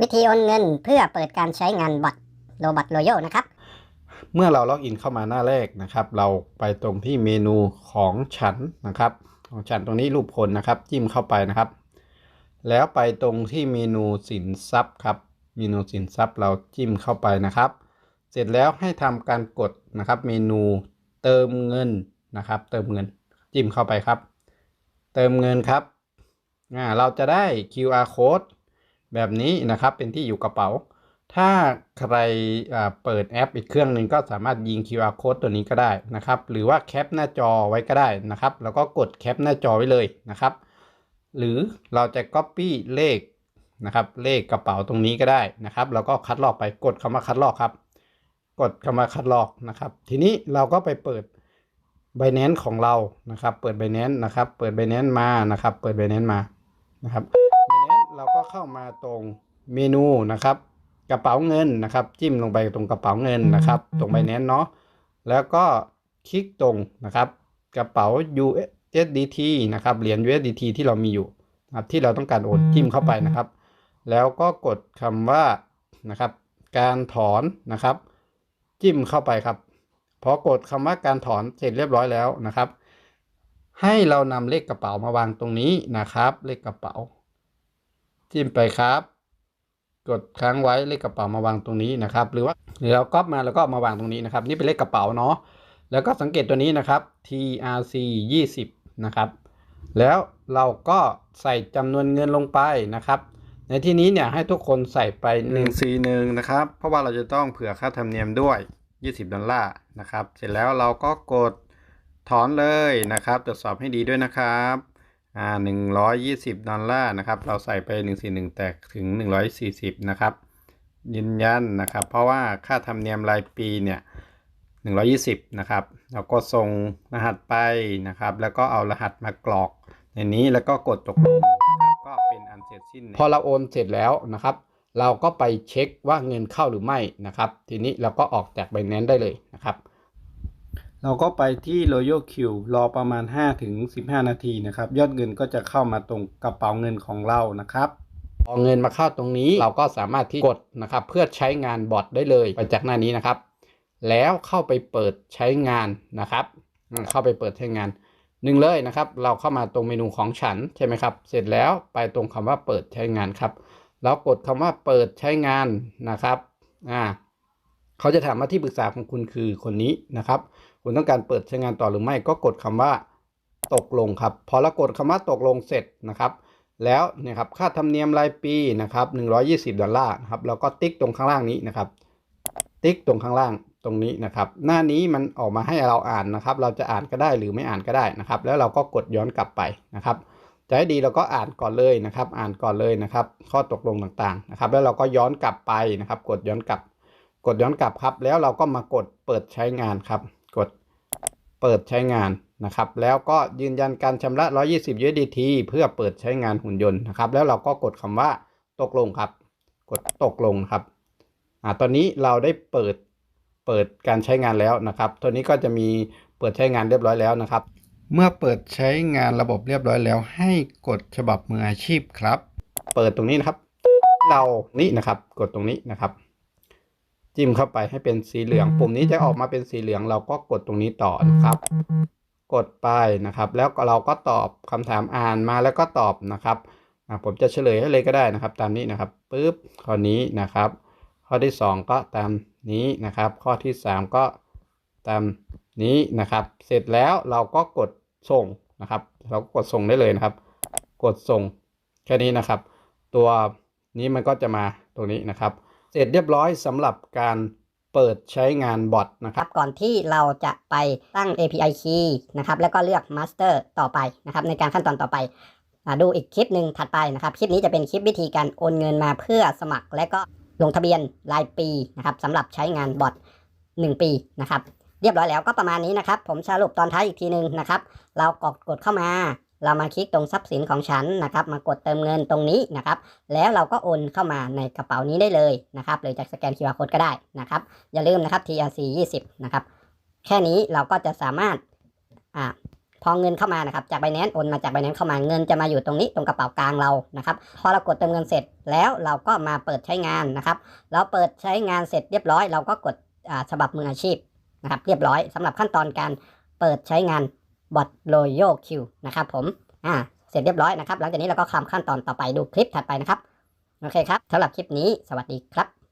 วิธีโอนเงินเพื่อเปิดการใช้งานบอทโรบอทโรโยนะครับ เมื่อเราล็อกอินเข้ามาหน้าแรกนะครับ เราไปตรงที่เมนูของฉันนะครับ ของฉันตรงนี้รูปคนนะครับ จิ้มเข้าไปนะครับ แล้วไปตรงที่เมนูสินทรัพย์ครับเมนูสินทรัพย์เราจิ้มเข้าไปนะครับ เสร็จแล้วให้ทำการกดนะครับ เมนูเติมเงินนะครับ เติมเงิน จิ้มเข้าไปครับ เติมเงินครับอ่าเราจะได้ QR code แบบนี้นะครับเป็นที่อยู่กระเป๋า ถ้าใครเปิดแอปอีกเครื่องหนึ่งก็สามารถยิง QR code ตัวนี้ก็ได้นะครับ หรือว่าแคปหน้าจอไว้ก็ได้นะครับ แล้วก็กดแคปหน้าจอไว้เลยนะครับ หรือเราจะ Copy เลขนะครับเลขกระเป๋าตรงนี้ก็ได้นะครับแล้วก็คัดลอกไปกดคำว่าคัดลอกครับ กดคำว่าคัดลอกนะครับ ทีนี้เราก็ไปเปิด Binance ของเรานะครับ เปิด Binance นะครับ เปิด Binance มานะครับ เปิด Binance มานะครับ เราก็เข้ามาตรงเมนูนะครับ กระเป๋าเงินนะครับ จิ้มลงไปตรงกระเป๋าเงินนะครับ ตรง Binance เนาะแล้วก็คลิกตรงนะครับ กระเป๋า USDT นะครับเหรียญ USDT ที่เรามีอยู่นะครับที่เราต้องการโอนจิ้มเข้าไปนะครับ แล้วก็กดคำว่านะครับ การถอนนะครับ จิ้มเข้าไปครับพอกดคำว่าการถอนเสร็จเรียบร้อยแล้วนะครับ ให้เรานำเลขกระเป๋ามาวางตรงนี้นะครับ เลขกระเป๋า จิ้มไปครับ กดค้างไว้เลขกระเป๋ามาวางตรงนี้นะครับ หรือว่าหรือเราก๊อปมาแล้วก็มาวางตรงนี้นะครับ นี่เป็นเลขกระเป๋าเนาะแล้วก็สังเกตตัวนี้นะครับ TRC 20นะครับแล้วเราก็ใส่จำนวนเงินลงไปนะครับ ในที่นี้เนี่ยให้ทุกคนใส่ไป 141 นะครับ เพราะว่าเราจะต้องเผื่อค่าธรรมเนียมด้วย 20 ดอลลาร์นะครับ เสร็จแล้วเราก็กดถอนเลยนะครับ ตรวจสอบให้ดีด้วยนะครับ อ่า120ดอลลาร์นะครับ เราใส่ไป141แตกถึง140นะครับ ยืนยันนะครับ เพราะว่าค่าธรรมเนียมรายปีเนี่ย120นะครับ เราก็ส่งรหัสไปนะครับ แล้วก็เอารหัสมากรอกในนี้แล้วก็กดตกลงนะครับก็เป็นอันเสร็จสิ้น พอเราโอนเสร็จแล้วนะครับ เราก็ไปเช็คว่าเงินเข้าหรือไม่นะครับ ทีนี้เราก็ออกจากใบแนนได้เลยนะครับ เราก็ไปที่ Royal Q รอประมาณ 5-15 นาทีนะครับ ยอดเงินก็จะเข้ามาตรงกระเป๋าเงินของเรานะครับพอเงินมาเข้าตรงนี้เราก็สามารถที่กดนะครับ เพื่อใช้งานบอทได้เลยไปจากหน้านี้นะครับ แล้วเข้าไปเปิดใช้งานนะครับ เข้าไปเปิดใช้งานหนึ่งเลยนะครับ เราเข้ามาตรงเมนูของฉันใช่ไหมครับ เสร็จแล้วไปตรงคำว่าเปิดใช้งานครับ แล้วกดคำว่าเปิดใช้งานนะครับอ่า เขาจะถามว่าที่ปรึกษาของคุณคือคนนี้นะครับ คุณต้องการเปิดใช้งานต่อหรือไม่ก็กดคำว่าตกลงครับ พอเรากดคำว่าตกลงเสร็จนะครับ แล้วเนี่ยครับค่าธรรมเนียมรายปีนะครับ120 ดอลลาร์นะครับแล้วก็ติ๊กตรงข้างล่างนี้นะครับ ติ๊กตรงข้างล่างตรงนี้นะครับ หน้านี้มันออกมาให้เราอ่านนะครับ เราจะอ่านก็ได้หรือไม่อ่านก็ได้นะครับ แล้วเราก็กดย้อนกลับไปนะครับจะให้ดีเราก็อ่านก่อนเลยนะครับ อ่านก่อนเลยนะครับ ข้อตกลงต่างๆนะครับ แล้วเราก็ย้อนกลับไปนะครับ กดย้อนกลับ กดย้อนกลับครับ แล้วเราก็มากดเปิดใช้งานครับ กดเปิดใช้งานนะครับ แล้วก็ยืนยันการชำระ 120 USDT เพื่อเปิดใช้งานหุ่นยนต์นะครับ แล้วเราก็กดคำว่าตกลงครับ กดตกลงครับอ่าตอนนี้เราได้เปิดเปิดการใช้งานแล้วนะครับ ตัวนี้ก็จะมีเปิดใช้งานเรียบร้อยแล้วนะครับ เมื่อเปิดใช้งานระบบเรียบร้อยแล้ว ให้กดฉบับมืออาชีพครับ เปิดตรงนี้นะครับ เรานี่นะครับ กดตรงนี้นะครับ จิ้มเข้าไปให้เป็นสีเหลือง ปุ่มนี้จะออกมาเป็นสีเหลือง เราก็กดตรงนี้ต่อนะครับ กดไปนะครับ แล้วก็เราก็ตอบคำถามอ่านมาแล้วก็ตอบนะครับอ่าผมจะเฉลยให้เลยก็ได้นะครับ ตามนี้นะครับปึ๊บข้อนี้นะครับ ข้อที่ 2 ก็ตามนี้นะครับ ข้อที่ 3 ก็ตามนี้นะครับ เสร็จแล้วเราก็กดส่งนะครับ เราก็กดส่งได้เลยนะครับ กดส่งแค่นี้นะครับ ตัวนี้มันก็จะมาตรงนี้นะครับ เสร็จเรียบร้อยสำหรับการเปิดใช้งานบอทนะครับ ก่อนที่เราจะไปตั้ง API key นะครับแล้วก็เลือก Master ต่อไปนะครับในการขั้นตอนต่อไปดูอีกคลิปหนึ่งถัดไปนะครับ คลิปนี้จะเป็นคลิปวิธีการโอนเงินมาเพื่อสมัคร และก็ลงทะเบียนรายปีนะครับสำหรับใช้งานบอท1 ปีนะครับ เรียบร้อยแล้วก็ประมาณนี้นะครับ ผมสรุปตอนท้ายอีกทีหนึ่งนะครับ เรากดกดเข้ามา เรามาคลิกตรงทรัพย์สินของฉันนะครับ มากดเติมเงินตรงนี้นะครับ แล้วเราก็โอนเข้ามาในกระเป๋านี้ได้เลยนะครับหรือจะสแกน QR code ก็ได้นะครับ อย่าลืมนะครับ TRC 20นะครับ แค่นี้เราก็จะสามารถอ่าพอเงินเข้ามานะครับ จาก b บ n a n c e โอนมาจาก b บ n a n c e เข้ามาเงินจะมาอยู่ตรงนี้ตรงกระเป๋ากลางเรานะครับ พอเรากดเติมเงินเสร็จแล้วเราก็มาเปิดใช้งานนะครับ เราเปิดใช้งานเสร็จเรียบร้อย เราก็กดฉบับมืออาชีพนะครับ เรียบร้อยสำหรับขั้นตอนการเปิดใช้งาน บอทโลโยคิวนะครับผมอ่าเสร็จเรียบร้อยนะครับ หลังจากนี้เราก็คำขั้นตอนต่อไปดูคลิปถัดไปนะครับ โอเคครับสำหรับคลิปนี้สวัสดีครับ